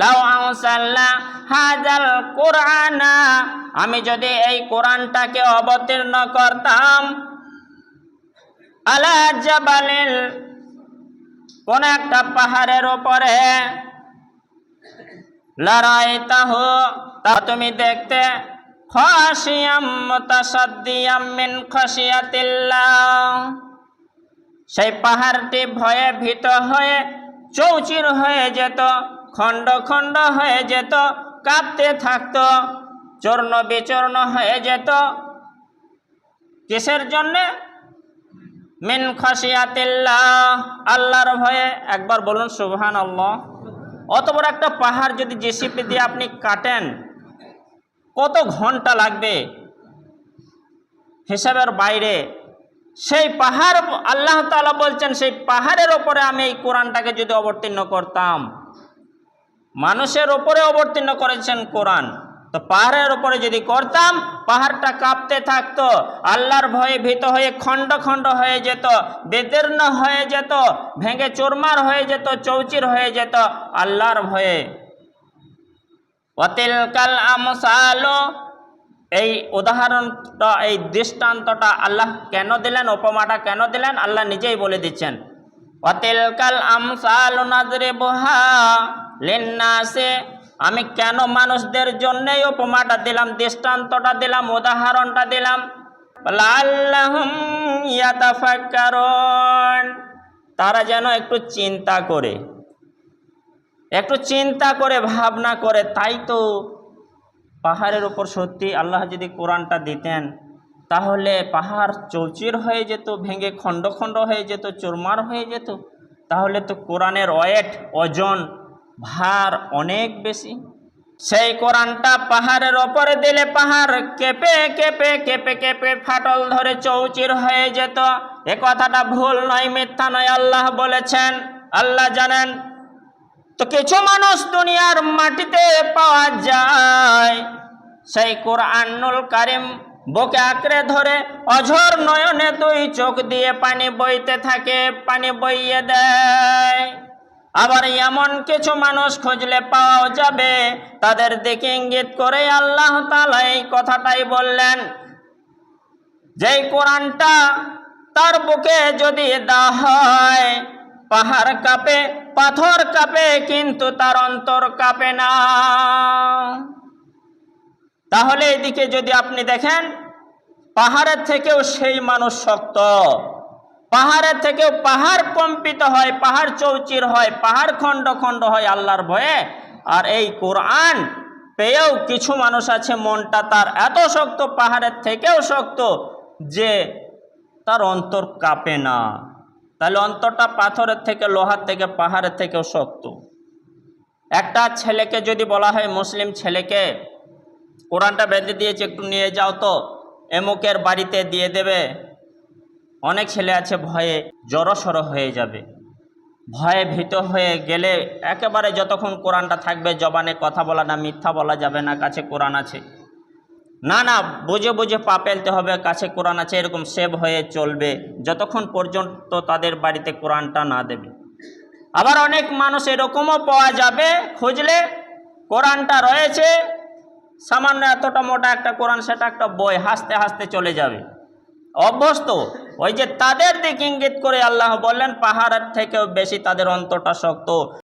লাউ আউসাল্লা হাজাল কোরআনা। আমি যদি এই কোরআনটাকে অবতীর্ণ করতাম, আলা জাবালিল কোন একটা পাহাড়ের উপরে লড়াই তাহ তা তুমি দেখতে খাসিয়াম মুতাসাদ্দিয়াম মিন খাসিয়াতিল্লাহ সেই পাহাড়টি ভয়ে ভীত হয়ে, চৌচির হয়ে যেত। খণ্ড খণ্ড হয়ে যেত, কাঁপতে থাকত, চূর্ণ বিচূর্ণ হয়ে যেত। কিসের জন্যে? মিন খাসিয়াতিল্লাহ আল্লাহর ভয়ে। একবার বলুন সুবহান আল্লাহ অত বড় একটা পাহাড় যদি জেসিপি দিয়ে আপনি কাটেন, কত ঘণ্টা লাগবে? হিসাবের বাইরে। সেই পাহাড়, আল্লাহ তাআলা বলছেন, সেই পাহাড়ের ওপরে আমি এই কোরআনটাকে যদি অবতীর্ণ করতাম। মানুষের ওপরে অবতীর্ণ করেছেন কোরআন। তো পাহাড়ের ওপরে যদি করতাম, পাহাড়টা কাঁপতে থাকতো, আল্লাহর ভয়ে ভীত হয়ে খণ্ড খণ্ড হয়ে যেত, বেদীর্ণ হয়ে যেত, ভেঙে চোরমার হয়ে যেত, চৌচির হয়ে যেত, আল্লাহর ভয়ে। অতিলকাল আমসালো, এই উদাহরণটা, এই দৃষ্টান্তটা আল্লাহ কেন দিলেন, উপমাটা কেন দিলেন, আল্লাহ নিজেই বলে দিচ্ছেন। অতিলকাল আমসাল নাজরে বহা লিন্নাসে, আমি কেন মানুষদের জন্যই উপমাটা দিলাম, দৃষ্টান্তটা দিলাম, উদাহরণটা দিলাম? ইয়াতাফাক্কারুন। তারা যেন একটু চিন্তা করে, একটু চিন্তা করে, ভাবনা করে, তাই তো পাহাড়ের উপর সত্যি আল্লাহ যদি কোরআনটা দিতেন, তাহলে পাহাড় চৌচির হয়ে যেত, ভেঙে খণ্ড খণ্ড হয়ে যেত, চোরমার হয়ে যেত, তাহলে তো কোরআনের ওয়েট, ওজন ভার অনেক বেশি। সেই কোরআনটা পাহাড়ের ওপরে দিলে পাহাড় কেঁপে কেঁপে কেঁপে কেঁপে ফাটল ধরে চৌচির হয়ে যেত। এ কথাটা ভুল নয়, মিথ্যা নয়, আল্লাহ বলেছেন। আল্লাহ জানেন, তো কিছু মানুষ দুনিয়ার মাটিতে পাওয়া যায়। সেই কোরআনুল কারিম বুকে আঁকড়ে ধরে অঝর নয়নে দুই চোখ দিয়ে পানি বইতে থাকে, পানি বইয়ে দেয়। আবার এমন কিছু মানুষ খুঁজলে পাওয়া যাবে। তাদের দিকে ইঙ্গিত করে আল্লাহ তাআলা এই কথাটাই বললেন, যেই কোরআনটা তার বুকে যদি দেওয়া হয়, পাহাড় কাঁপে, পাথর কাঁপে, কিন্তু তার অন্তর কাঁপে না। তাহলে এদিকে যদি আপনি দেখেন, পাহাড়ের থেকেও সেই মানুষ শক্ত। পাহাড়ের থেকেও পাহাড় কম্পিত হয়, পাহাড় চৌচির হয়, পাহাড় খণ্ড খণ্ড হয় আল্লাহর ভয়ে। আর এই কোরআন পেয়েও কিছু মানুষ আছে, মনটা তার এত শক্ত, পাহাড়ের থেকেও শক্ত, যে তার অন্তর কাঁপে না। তাহলে অন্তরটা পাথরের থেকে, লোহার থেকে, পাহাড়ের থেকেও শক্ত। একটা ছেলেকে যদি বলা হয়, মুসলিম ছেলেকে, কোরআনটা বেঁধে দিয়েছে, একটু নিয়ে যাও তো, এমুকের বাড়িতে দিয়ে দেবে। অনেক ছেলে আছে, ভয়ে জড়সড় হয়ে যাবে। ভয়ে ভীত হয়ে গেলে একেবারে যতক্ষণ কোরআনটা থাকবে, জবানে কথা বলা না, মিথ্যা বলা যাবে না, কাছে কোরআন আছে। না না, বুঝে বুঝে পা ফেলতে হবে, কাছে কোরআন আছে, এরকম সেভ হয়ে চলবে, যতক্ষণ পর্যন্ত তাদের বাড়িতে কোরআনটা না দেবে। আবার অনেক মানুষ এরকমও পাওয়া যাবে, খুঁজলে কোরআনটা রয়েছে, সামান্য এতটা মোটা একটা কোরআন, সেটা একটা বই, হাসতে হাসতে চলে যাবে। অভ্যস্ত ওই যে তাদের দিকে ইঙ্গিত করে আল্লাহ বললেন পাহাড়ের থেকেও বেশি তাদের অন্তরটা শক্ত।